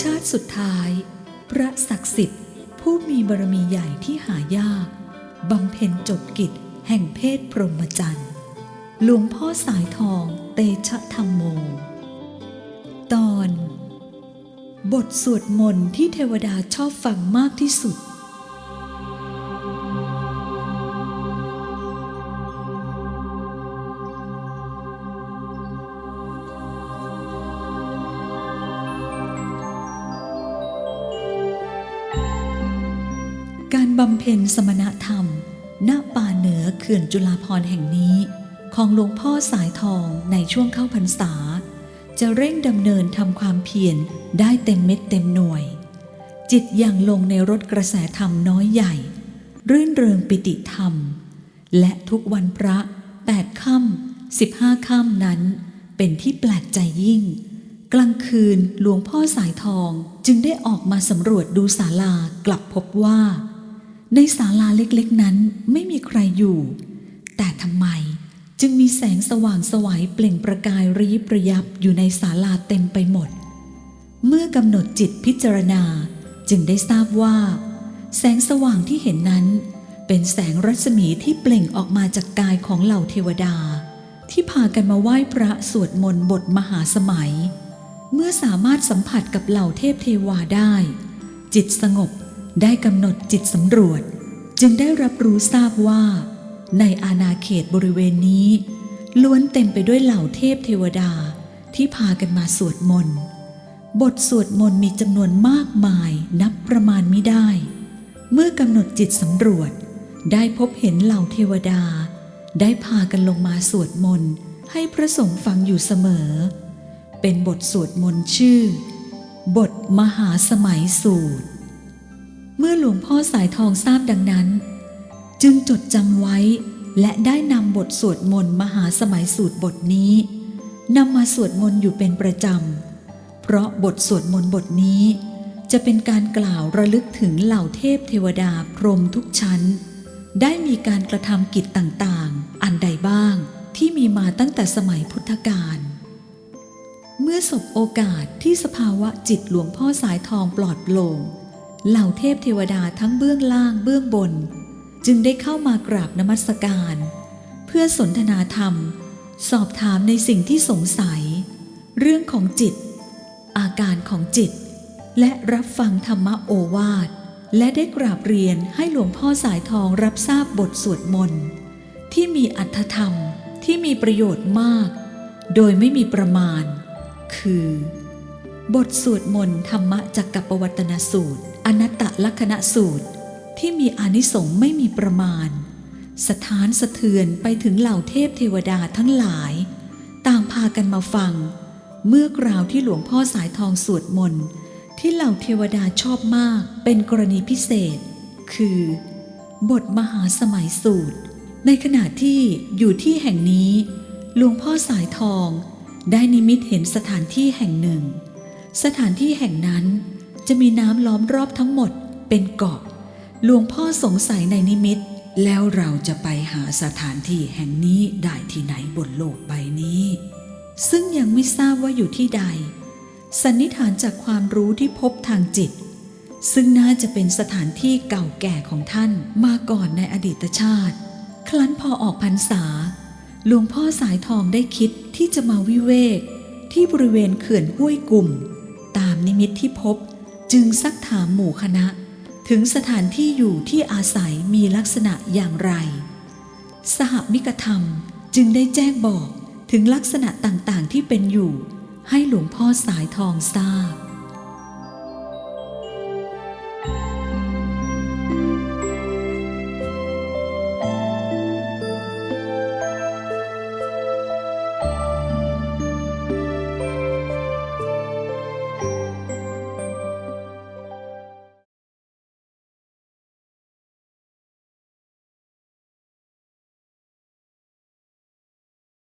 ชาติสุดท้าย พระศักดิ์สิทธิ์ ผู้มีบารมีใหญ่ที่หายากบำเพ็ญจบกิจแห่งเพศพรหมจรรย์หลวงพ่อสายทองเตชะธรรมโม ตอน บทสวดมนต์ที่เทวดาชอบฟังมากที่สุด การบำเพ็ญสมณธรรม ณ ป่าเหนือเขื่อนจุฬาภรแห่งนี้ ของหลวงพ่อสายทองในช่วงเข้าพรรษา จะเร่งดำเนินทำความเพียรได้เต็มเม็ดเต็มหน่วย จิตอย่างลงในรถกระแสธรรมน้อยใหญ่ รื่นเริงปิติธรรม และทุกวันพระแปดค่ำสิบห้าค่ำนั้น เป็นที่แปลกใจยิ่ง กลางคืนหลวงพ่อสายทองจึงได้ออกมาสำรวจดูศาลากลับพบว่า ในศาลาเล็กๆนั้นไม่มีใครอยู่ แต่ทำไมจึงมีแสงสว่างสวัยเปล่งประกายระยิบระยับอยู่ในศาลาเต็มไปหมด เมื่อกำหนดจิตพิจารณาจึงได้ทราบว่า แสงสว่างที่เห็นนั้น เป็นแสงรัศมีที่เปล่งออกมาจากกายของเหล่าเทวดา ที่พากันมาไหว้พระสวดมนต์บทมหาสมัย เมื่อสามารถสัมผัสกับเหล่าเทพเทวาได้ จิตสงบ ได้กำหนดจิตสำรวจ จึงได้รับรู้ทราบว่า ในอาณาเขตบริเวณนี้ ล้วนเต็มไปด้วยเหล่าเทพเทวดาที่พากันมาสวดมนต์ บทสวดมนต์มีจำนวนมากมายนับประมาณไม่ได้ เมื่อกำหนดจิตสำรวจ ได้พบเห็นเหล่าเทวดา ได้พากันลงมาสวดมนต์ให้พระสงฆ์ฟังอยู่เสมอ เป็นบทสวดมนต์ชื่อ บทมหาสมัยสูตร เมื่อหลวงพ่อสายทองทราบดังนั้น จึงจดจำไว้และได้นำบทสวดมนต์มหาสมัยสูตรบทนี้นำมาสวดมนต์อยู่เป็นประจำ เพราะบทสวดมนต์บทนี้ จะเป็นการกล่าวระลึกถึงเหล่าเทพเทวดาพรหมทุกชั้น ได้มีการกระทำกิจต่างๆ อันใดบ้างที่มีมาตั้งแต่สมัยพุทธกาลเมื่อสบโอกาสที่สภาวะจิตหลวงพ่อสายทองปลอดโปร่ง เหล่าเทพเทวดาทั้งเบื้องล่างเบื้องบน จึงได้เข้ามากราบนมัสการ เพื่อสนทนาธรรม สอบถามในสิ่งที่สงสัย เรื่องของจิต อาการของจิต และรับฟังธรรมโอวาท และได้กราบเรียนให้หลวงพ่อสายทองรับทราบบทสวดมนต์ที่มีอัตธรรมที่มีประโยชน์มาก โดยไม่มีประมาณ คือ บทสวดมนต์ธรรมจักรปวัตนสูตร อนัตตลักษณสูตรที่มีอานิสงส์ไม่มีประมาณ สถานสะเทือนไปถึงเหล่าเทพเทวดาทั้งหลาย ต่างพากันมาฟัง เมื่อกราวที่หลวงพ่อสายทองสวดมนต์ที่เหล่าเทวดาชอบมากเป็นกรณีพิเศษ คือ บทมหาสมัยสูตร ในขณะที่อยู่ที่แห่งนี้หลวงพ่อสายทองได้นิมิตเห็นสถานที่แห่งหนึ่ง สถานที่แห่งนั้น จะมีน้ำล้อมรอบทั้งหมดเป็นเกาะหลวงพ่อสงสัยในนิมิต แล้วเราจะไปหาสถานที่แห่งนี้ได้ที่ไหนบนโลกใบนี้ ซึ่งยังไม่ทราบว่าอยู่ที่ใด สันนิษฐานจากความรู้ที่พบทางจิต ซึ่งน่าจะเป็นสถานที่เก่าแก่ของท่านมาก่อนในอดีตชาติ ครั้นพอออกพรรษา หลวงพ่อสายทองได้คิดที่จะมาวิเวก ที่บริเวณเขื่อนห้วยกลุ่ม ตามนิมิตที่พบ จึงซักถามหมู่คณะ ถึงสถานที่อยู่ที่อาศัยมีลักษณะอย่างไร สหมิกธรรมจึงได้แจ้งบอกถึงลักษณะต่างๆที่เป็นอยู่ ให้หลวงพ่อสายทองทราบ